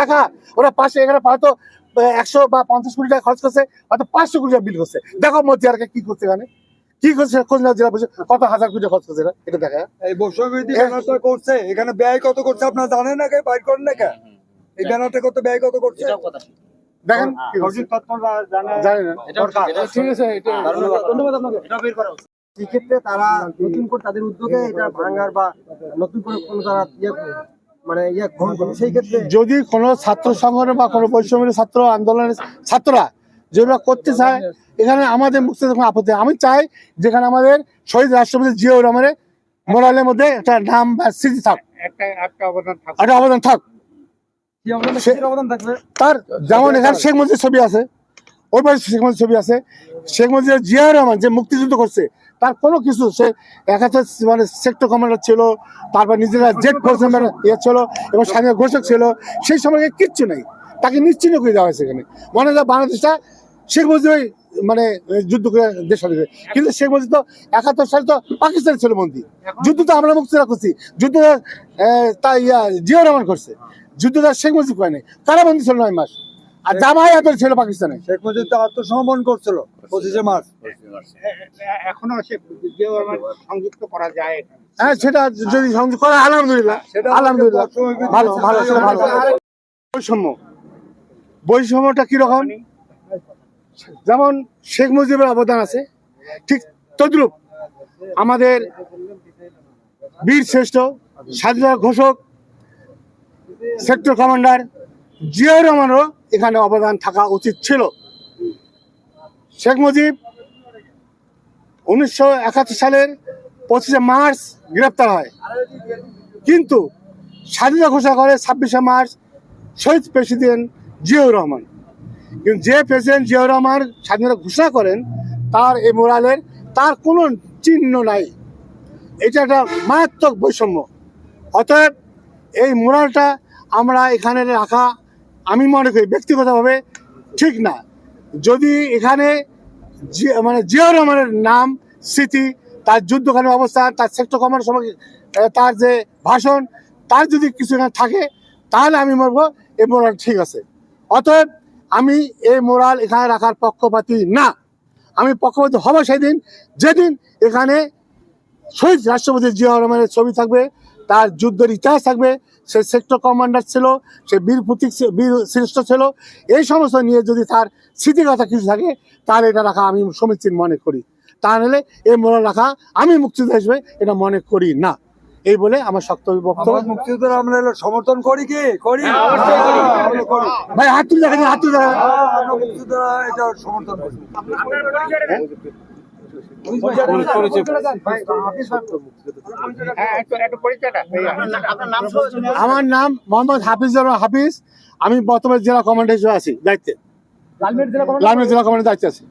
টাকা ওরা পাশে এখানে হয়তো একশো বা পঞ্চাশ কোটি টাকা খরচ করছে হয়তো পাঁচশো কোটি টাকা বিল করছে। দেখো মতিয়ারকে কি করছে এখানে। কি করছে খোঁজ না জেলা বসে কত হাজার কোটি খরচ করছে এটা দেখা এই বৈষম্যবিধি ব্যানারটা করছে এখানে ব্যয় কত করছে আপনারা জানেন না কে? বাইর করেন না কে? এই ব্যানারটা কত ব্যয় কত করছে? দেখেন না। ঠিক আছে এটা ধন্যবাদ আপনাকে। সেক্ষেত্রে তারা নতুন করে তাদের উদ্যোগে এটা ভাঙার বা নতুন করে কোনো তারা ইয়ে মানে ইয়ে সেই ক্ষেত্রে যদি কোনো ছাত্র সংগঠন বা কোনো বৈষম্যের ছাত্র আন্দোলনের ছাত্ররা যেগুলো করতে চায় এখানে আমাদের মুক্তি কোনো আপত্তি আমি চাই যেখানে আমাদের শহীদ রাষ্ট্রপতি জিয়াউর রহমানের মোরালের মধ্যে একটা নাম বা স্মৃতি থাক। একটা অবদান থাক। তার যেমন এখানে শেখ মুজিবের ছবি আছে ওই পাশে শেখ মুজিবের ছবি আছে। শেখ মুজিবের জিয়াউর রহমান যে মুক্তিযুদ্ধ করছে তার কোনো কিছু, সে একাত্তর মানে সেক্টর কমান্ডার ছিল, তারপর নিজেরা জেট ফোর্স ইয়ে ছিল এবং স্বাধীন ঘোষক ছিল, সেই সময় কিচ্ছু নেই। তাকে নিশ্চিন্ন করে দেওয়া হয়েছে এখানে। মনে হয় বাংলাদেশটা শেখ মুজিব মানে যুদ্ধ করে দেশ কিন্তু শেখ মুজিব তো একাত্তর সালে তো পাকিস্তান ছিল বন্দী। যুদ্ধ তো আমরা মুক্তিরা করছি। যুদ্ধ তা ইয়া, জিয়াউর রহমান করছে। যুদ্ধ যুদ্ধটা শেখ মুজিব করে নাই। কারাবন্দি ছিল নয় মাস। আর জামাই আদর ছিল পাকিস্তানে। শেখ মুজিব তো আত্মসমর্পণ করছিল পঁচিশে মার্চ। এখনও সে সংযুক্ত করা যায় হ্যাঁ সেটা যদি সংযোগ করে আলহামদুলিল্লাহ। সেটা আলহামদুলিল্লাহ। ভালো ভালো ভালো। বৈষম্য। বৈষম্যটা কীরকম? যেমন শেখ মুজিবের অবদান আছে ঠিক তদ্রুপ আমাদের বীর শ্রেষ্ঠ স্বাধীনতা ঘোষক সেক্টর কমান্ডার জিয়াউর রহমানও এখানে অবদান থাকা উচিত ছিল। শেখ মুজিব উনিশশো একাত্তর সালের পঁচিশে মার্চ গ্রেপ্তার হয়। কিন্তু স্বাধীনতা ঘোষণা করে ছাব্বিশে মার্চ শহীদ প্রেসিডেন্ট জিয়াউর রহমান। কিন্তু যে প্রেসিডেন্ট জিয়াউর রহমান স্বাধীনতা ঘোষণা করেন, তার এই মোরালের তার কোনো চিহ্ন নাই। এটা একটা মারাত্মক বৈষম্য। অতএব এই মোরালটা আমরা এখানে রাখা আমি মনে করি ব্যক্তিগতভাবে ঠিক না। যদি এখানে মানে জিয়াউর রহমানের নাম, স্মৃতি, তার যুদ্ধকালীন অবস্থান, তার সেক্টর কমান্ডার সময় তার যে ভাষণ, তার যদি কিছু এখানে থাকে, তাহলে আমি বলব এই মোরাল ঠিক আছে। অতএব আমি এই মোরাল এখানে রাখার পক্ষপাতী না। আমি পক্ষপাতী হব সেদিন, যেদিন এখানে শহীদ রাষ্ট্রপতি জিয়া রহমানের ছবি থাকবে তার যুদ্ধের ইতিহাস থাকবে। সে সেক্টর কমান্ডার ছিল সে বীর প্রতীক বীর শ্রেষ্ঠ ছিল। এই সমস্ত নিয়ে যদি তার স্মৃতিকথা কিছু থাকে তাহলে এটা রাখা আমি সমীচীন মনে করি। তা তাহলে এই মোড় রাখা আমি মুক্তিযোদ্ধা হিসেবে এটা মনে করি না। এই বলে আমার শক্ত বক্তব্য। আমরা মুক্তিযুদ্ধের আমরা এলো সমর্থন করি কি? করি। হ্যাঁ, হ্যাঁ, করি। ভাই হাত তুলে দেখেন হাত তুলে দেখেন। হ্যাঁ, মুক্তিযুদ্ধরা এটা সমর্থন করি। হ্যাঁ একটু একটু পরিচয়টা আমার নাম মোহাম্মদ হাফিজুর হাফিজ। আমি বর্তমানে জেলা কমান্ডার হিসেবে আছি দায়িত্বে। লালমেট জেলা কমান্ডার দায়িত্বে আছি।